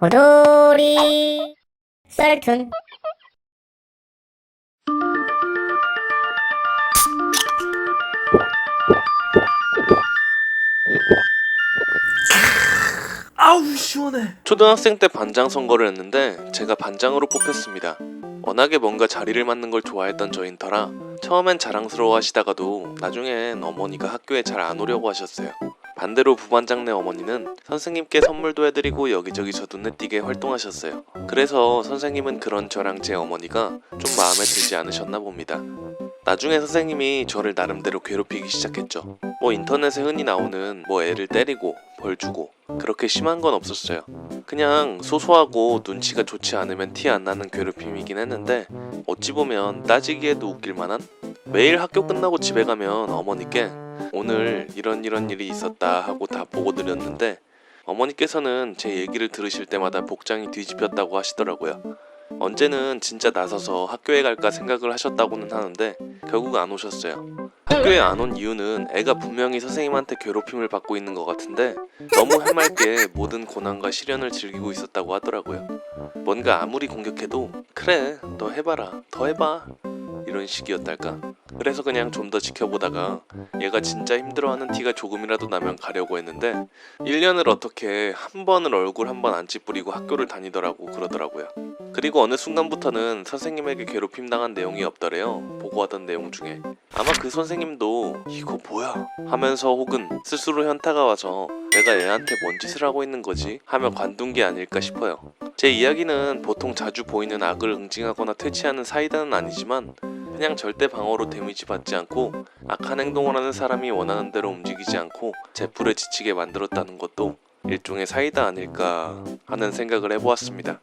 호돌이 썰툰 아우 시원해. 초등학생 때 반장 선거를 했는데 제가 반장으로 뽑혔습니다. 워낙에 뭔가 자리를 맡는 걸 좋아했던 저인 터라 처음엔 자랑스러워 하시다가도 나중엔 어머니가 학교에 잘 안 오려고 하셨어요. 반대로 부반장네 어머니는 선생님께 선물도 해드리고 여기저기 저 눈에 띄게 활동하셨어요. 그래서 선생님은 그런 저랑 제 어머니가 좀 마음에 들지 않으셨나 봅니다. 나중에 선생님이 저를 나름대로 괴롭히기 시작했죠. 뭐 인터넷에 흔히 나오는 뭐 애를 때리고 벌 주고 그렇게 심한 건 없었어요. 그냥 소소하고 눈치가 좋지 않으면 티 안 나는 괴롭힘이긴 했는데 어찌 보면 따지기에도 웃길 만한 매일 학교 끝나고 집에 가면 어머니께 오늘 이런 이런 일이 있었다 하고 다 보고 드렸는데 어머니께서는 제 얘기를 들으실 때마다 복장이 뒤집혔다고 하시더라고요. 언제는 진짜 나서서 학교에 갈까 생각을 하셨다고는 하는데 결국 안 오셨어요. 학교에 안 온 이유는 애가 분명히 선생님한테 괴롭힘을 받고 있는 것 같은데 너무 해맑게 모든 고난과 시련을 즐기고 있었다고 하더라고요. 뭔가 아무리 공격해도 그래 너 해봐라 더 해봐 이런 식이었달까? 그래서 그냥 좀 더 지켜보다가 얘가 진짜 힘들어하는 티가 조금이라도 나면 가려고 했는데 1년을 어떻게 한 번을 얼굴 한 번 안 찌푸리고 학교를 다니더라고 그러더라고요. 그리고 어느 순간부터는 선생님에게 괴롭힘 당한 내용이 없더래요. 보고하던 내용 중에. 아마 그 선생님도 이거 뭐야 하면서 혹은 스스로 현타가 와서 내가 애한테 뭔 짓을 하고 있는 거지 하며 관둔 게 아닐까 싶어요. 제 이야기는 보통 자주 보이는 악을 응징하거나 퇴치하는 사이다는 아니지만 그냥 절대 방어로 데미지 받지 않고 악한 행동을 하는 사람이 원하는 대로 움직이지 않고 제풀에 지치게 만들었다는 것도 일종의 사이다 아닐까 하는 생각을 해보았습니다.